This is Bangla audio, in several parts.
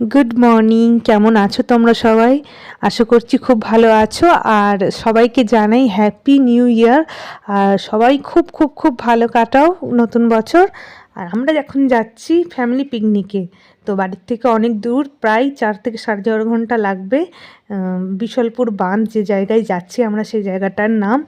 গুড মর্নিং কেমন আছো তোমরা সবাই? আশা করছি খুব ভালো আছো, আর সবাইকে জানাই হ্যাপি নিউ ইয়ার আর সবাই খুব খুব খুব ভালো কাটাও নতুন বছর। আর আমরা এখন যাচ্ছি ফ্যামিলি পিকনিকে তো বাড়ির থেকে অনেক দূর, প্রায় চার থেকে সাড়ে চার ঘণ্টা লাগবে বিশালপুর বাঁধ যে জায়গায় যাচ্ছি আমরা সেই জায়গাটার নাম।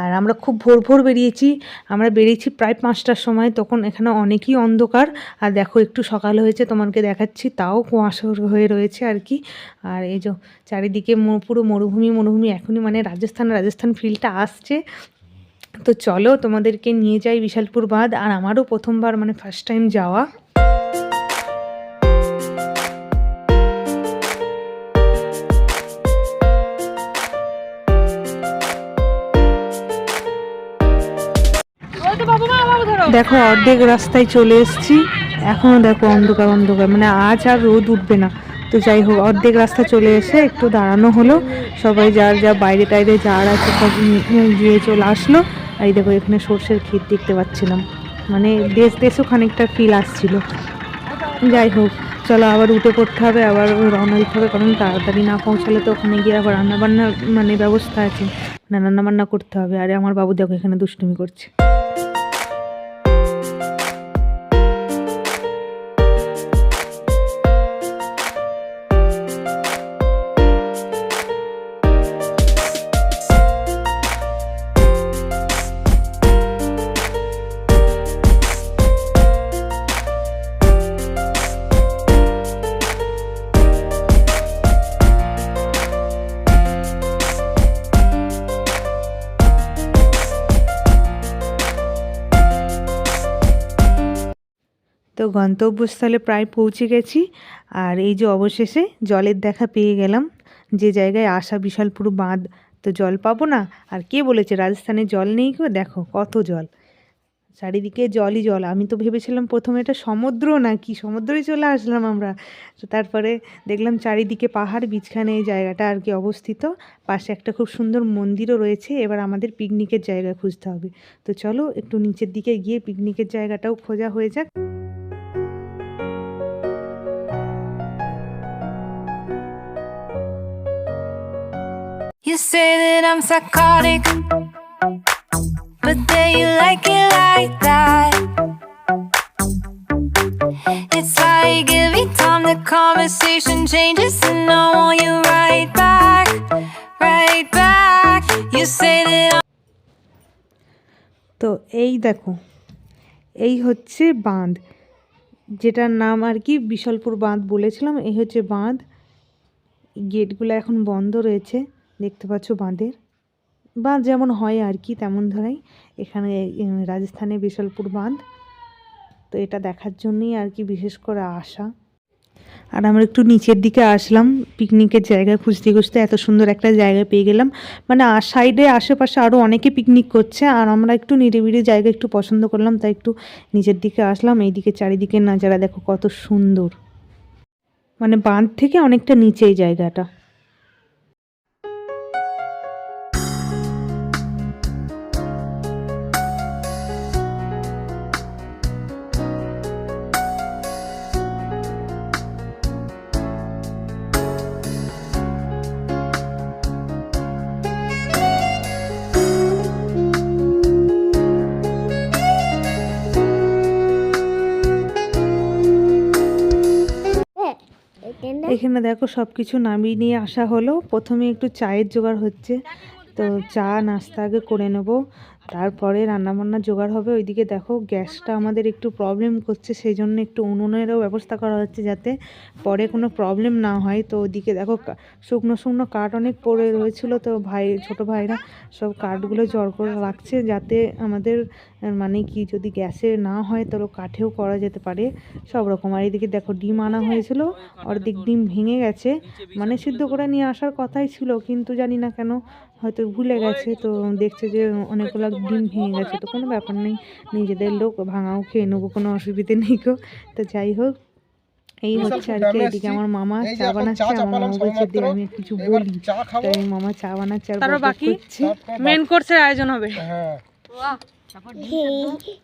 আর আমরা খুব ভোর ভোর বেরিয়েছি, আমরা বেরিয়েছি প্রায় পাঁচটার সময়, তখন এখানে অনেকই অন্ধকার। আর দেখো একটু সকাল হয়েছে তোমাকে দেখাচ্ছি, তাও কুয়াশা হয়ে রয়েছে আর কি। আর এই যে চারিদিকে পুরো মরুভূমি মরুভূমি এখনই মানে রাজস্থান রাজস্থান ফিলটা আসছে। তো চলো তোমাদেরকে নিয়ে যাই বিশালপুর বাঁধ, আর আমারও প্রথমবার মানে ফার্স্ট টাইম যাওয়া। দেখো, অর্ধেক রাস্তায় চলে এসেছি। এখনও দেখো অন্ধকার অন্ধকার। মানে আজ আর রোদ উঠবে না। তো যাই হোক, অর্ধেক রাস্তা চলে এসে একটু দাঁড়ানো হলো। সবাই যার যা বাইরে টাইরে যার আছে, সব গিয়ে চলে আসলো। আর এই দেখো, এখানে সর্ষের ক্ষীর দেখতে পাচ্ছিলাম। মানে দেশ দেশও খানিকটা ফিল আসছিল। যাই হোক, চলো আবার উঠে পড়তে হবে, আবার রওনা দিতে হবে, কারণ তাড়াতাড়ি না পৌঁছালে তো ওখানে গিয়ে আবার রান্নাবান্নার মানে ব্যবস্থা আছে। না রান্নাবান্না করতে হবে। আরে আমার বাবু দেখো, এখানে দুষ্টুমি করছে। তো গন্তব্যস্থলে প্রায় পৌঁছে গেছি আর এই যে অবশেষে জলের দেখা পেয়ে গেলাম। যে জায়গায় আসা বিশাল পুরো বাঁধ, তো জল পাবো না? আর কে বলেছে রাজস্থানে জল নেই গো? দেখো কত জল। চারিদিকে জলই জল। আমি তো ভেবেছিলাম প্রথমে এটা সমুদ্র না কি সমুদ্রে চলে আসলাম আমরা। তো তারপরে দেখলাম চারিদিকে পাহাড় বিছখানে এই জায়গাটা আর কি অবস্থিত। পাশে একটা খুব সুন্দর মন্দিরও রয়েছে। এবার আমাদের পিকনিকের জায়গা খুঁজতে হবে। তো চলো একটু নিচের দিকে গিয়ে পিকনিকের জায়গাটাও খোঁজা হয়ে যাক। You say that I'm psychotic, but then you like it like that. It's like every time the conversation changes, and I want you right back, right back. You say that I'm তো এই দেখো এই হচ্ছে বাঁধ যেটার নাম আর কি বিশালপুর বাঁধ বলেছিলাম এই হচ্ছে বাঁধ গেটগুলো এখন বন্ধ রয়েছে দেখতে পাচ্ছ বাঁধের। বাঁধ যেমন হয় আর কি, তেমন ধরাই এখানে রাজস্থানে বিশালপুর বাঁধ। তো এটা দেখার জন্যই আর কি বিশেষ করে আসা। আর আমরা একটু নিচের দিকে আসলাম, পিকনিকের জায়গা খুঁজতে খুঁজতে এত সুন্দর একটা জায়গা পেয়ে গেলাম। মানে সাইডে আশেপাশে আরও অনেকে পিকনিক করছে, আর আমরা একটু নিরিবিলি জায়গা একটু পছন্দ করলাম, তাই একটু নিচের দিকে আসলাম। এইদিকে চারিদিকে নাজারা দেখো কত সুন্দর। মানে বাঁধ থেকে অনেকটা নিচে এই জায়গাটা। এখানে দেখো সব কিছু নামিয়ে নিয়ে আসা হলো। প্রথমে একটু চায়ের জোগাড় হচ্ছে। তো চা, নাস্তা আগে করে নেব। তারপরে রান্নাবান্না জোগাড় হবে। ওইদিকে দেখো গ্যাসটা আমাদের একটু প্রবলেম করছে সেই জন্য একটু উনুনেরও ব্যবস্থা করা হচ্ছে যাতে পরে কোনো প্রবলেম না হয়। তো ওইদিকে দেখো শুকনো শুকনো কাঠ অনেক পড়ে রয়েছিল। তো ভাই, ছোট ভাইরা সব কাঠগুলো জড় করে রাখছে যাতে আমাদের মানে কি যদি গ্যাসে না হয় তাহলে কাঠেও করা যেতে পারে। সব রকম। আর এদিকে দেখো ডিম আনা হয়েছিল অর্ধেক ডিম ভেঙে গেছে। মানে সিদ্ধ করে নিয়ে আসার কথাই ছিল কিন্তু জানি না কেন হয়তো ভুলে গেছে। তো দেখছে যে অনেকগুলো ডিম ভেঙে গেছে তো কোনো ব্যাপার নেই। নিজেদের লোক ভাঙাও খেয়ে নেব কোনো অসুবিধে নেই গো। তো যাই হোক এই হচ্ছে আর কি। এদিকে আমার মামা চা বানাচ্ছে আমার মামা বলছে দিয়ে আমি কিছু বলি। তাই মামা চা বানাচ্ছে আর বাকি? করছে। মেন কোর্সের আয়োজন হবে। হ্যাঁ।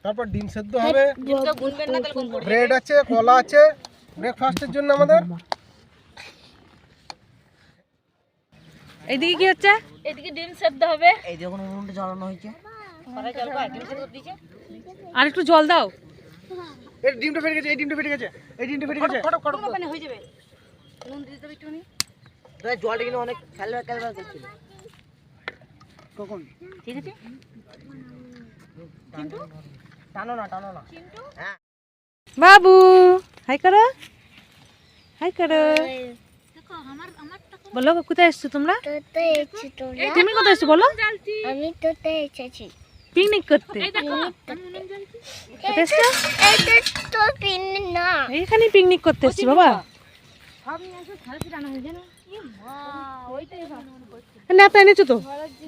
তারপর ডিম সেদ্ধ। হবে। হ্যাঁ, ব্রেড আছে কলা আছে ব্রেকফাস্টের জন্য আমাদের। এইদিকে কি হচ্ছে? এইদিকে ডিম সেদ্ধ হবে। এই দেখুন উনুনটা জ্বালানো হয়েছে। আর একটু জল দাও। এই ডিমটা ফেটে গেছে এই ডিমটা ফেটে গেছে এই ডিমটা ফেটে গেছে। ফটক ফটক মানে হয়ে যাবে। নুন একটু নি একটুখানি। জলটা কিন্তু অনেক খেলবে খেলবে করছিল কখন? ঠিক আছে। বাবু হাই করো। হাই করো। বলো কোথায় এসছো তোমরা? তুমি কোথায় এসছো বলো? আমি তোতে এসেছি? পিকনিক করতে। কোথায় এসছো? এটা তো পিন না। এইখানে পিকনিক করতে এসছি বাবা। নেতা এনেছো তো?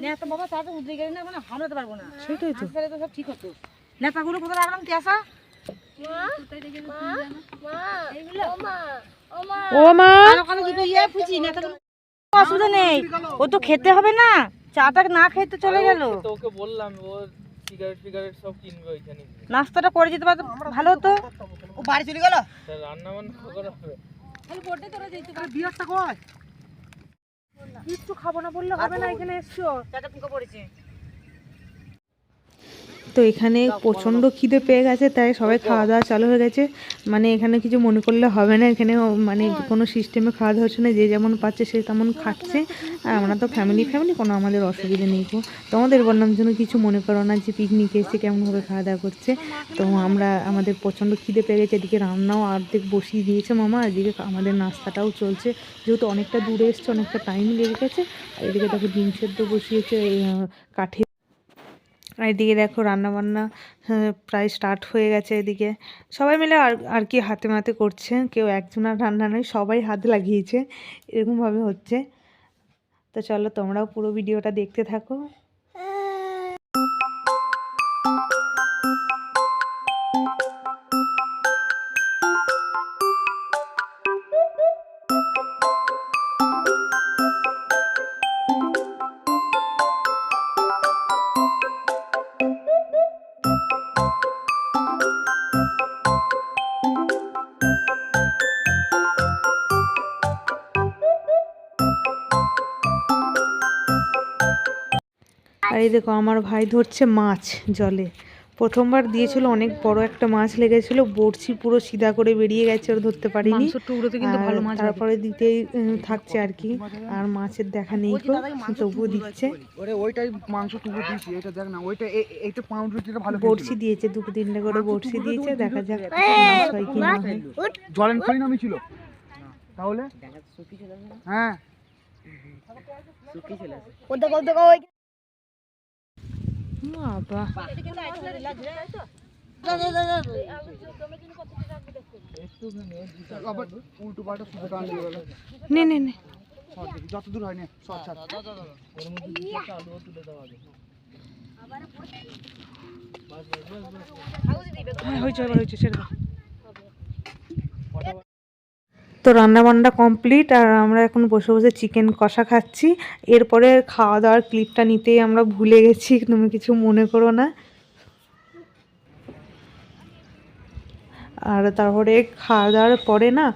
নেতা বাবা তা তো উদ্রে গেলে না মানে হামলাতে পারব না। সেটাই তো। তাহলে তো সব ঠিক হতো। নেতাগুলো কোথায় রাখলাম ও মা ইয়ে অসুবিধা নেই। ও তো খেতে হবে না। চাটা না খেতে চলে গেল। তো ওকে বললাম ও সিগারেট ফিগারেট সব কিনবে ওইখানে নাস্তাটা করে যেতে পারতো ভালো হতো। ও বাড়ি চলে গেল? রান্না বান্না করা হবে। বিয়ারটা কয় কিচ্ছু খাব না বললে হবে না এখানে এসছো। পড়েছে। তো এখানে প্রচণ্ড খিদে পেয়ে গেছে তাই সবাই খাওয়া দাওয়া চালু হয়ে গেছে। মানে এখানে কিছু মনে করলে হবে না এখানে মানে কোনো সিস্টেমে খাওয়া দাওয়া হচ্ছে না যে যেমন পাচ্ছে সে তেমন খাচ্ছে। আর আমরা তো ফ্যামিলি ফ্যামিলি কোনো আমাদের অসুবিধা নেই গো। তোমাদের বললাম যেন কিছু মনে করো না যে পিকনিকে এসে কেমনভাবে খাওয়া দাওয়া করছে। তো আমরা আমাদের প্রচণ্ড খিদে পেয়ে গেছে এদিকে রান্নাও অর্ধেক বসিয়ে দিয়েছে মামা এদিকে আমাদের নাস্তাটাও চলছে। যেহেতু অনেকটা দূরে এসছে অনেকটা টাইম লেগে গেছে আর এদিকে দেখো ডিম সেদ্ধ বসিয়েছে কাঠে আর এদিকে দেখো রান্নাবান্না হ্যাঁ, প্রায় স্টার্ট হয়ে গেছে এদিকে। সবাই মিলে আর আর কি হাতে মাতে করছে কেউ একজনের রান্না নয় সবাই হাত লাগিয়েছে এরকমভাবে হচ্ছে। তো চলো তোমরাও পুরো ভিডিওটা দেখতে থাকো। আর এই দেখো আমার ভাই ধরছে মাছ জলে। প্রথমবার দিয়েছিল অনেক বড় একটা মাছ লেগেছিল বড়শি পুরো সিধা করে বেরিয়ে গেছে ওর ধরতে পারিনি। তারপরে দিতেই থাকছে আর কি। আর মাছের দেখা নেই তবুও দিচ্ছে। বড়শি দিয়েছে দুটো তিনটে করে বড়শি দিয়েছে দেখা যাক মাছ হয় কি না ছিল। তাহলে? হ্যাঁ বাবা আবার উল্টো পাল্টা শুধু টান দিয়ে গেল নে নে নে। যত দূর হয় না সব ছাড় হ্যাঁ হয়েছে এবার হয়েছে ছেড়ে দাও। তো রান্না বান্না কমপ্লিট আর আমরা এখন বসে বসে চিকেন কষা খাচ্ছি। এরপরে খাওয়া দাওয়ার ক্লিপটা নিতেই আমরা ভুলে গেছি, তুমি কিছু মনে করো না। আর তারপরে খাওয়া দাওয়ার পরে না,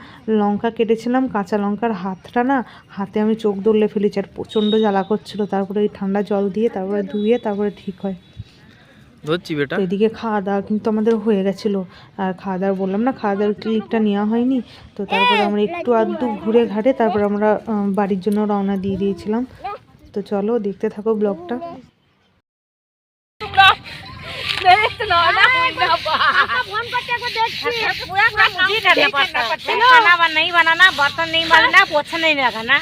লঙ্কা কেটেছিলাম, কাঁচা লঙ্কার হাতটা না, হাতে আমি চোখ দৌড়লে ফেলেছি, আর প্রচণ্ড জ্বালা করছিল। তারপরে এই ঠান্ডা জল দিয়ে, তারপরে ধুয়ে, তারপরে ঠিক হয়। ধরছি বেটা তো এদিকে খাওয়া দাওয়া কিন্তু আমাদের হয়ে গেছিলো আর খাওয়া দাওয়া বললাম না খাওয়া দাওয়ার ক্লিপটা নেওয়া হয়নি তো তারপরে আমরা একটু আধটু ঘুরে ঘাটে তারপর আমরা আহ, বাড়ির জন্য রওনা দিয়ে দিয়েছিলাম তো চলো দেখতে থাকো ব্লগটা खाना बन नहीं बनाना बर्तन नहीं मारना पोछा नहीं लगाना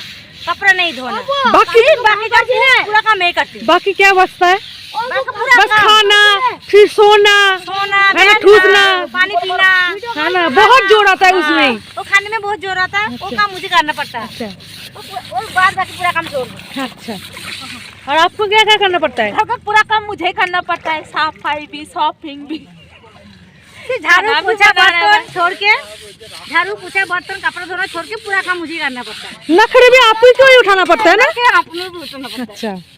कपड़ा नहीं धोना बाकी बाकी करती है पूरा काम नहीं करती बाकी क्या बचता है बाकी पूरा बस खाना फिर सोना सोना है ठूसना। पानी पीना। है ना बहुत ज़ोर आता है उसमें। वो खाने में बहुत ज़ोर आता है वो काम मुझे करना पड़ता है। अच्छा। बाद बाकी पूरा काम अच्छा। और आपको क्या क्या करना पड़ता है? घर का पूरा काम मुझे ही करना पड़ता है सफ़ाई भी शॉपिंग भी। झाड़ू पोछा बर्तन छोड़ के झाड़ू पोछा बर्तन कपड़ा धोना छोड़ के पूरा काम मुझे ही करना पड़ता है। नखरे भी आपको ही को ही उठाना पड़ता है ना? फिर आप लोग उठाना पड़ता है। अच्छा।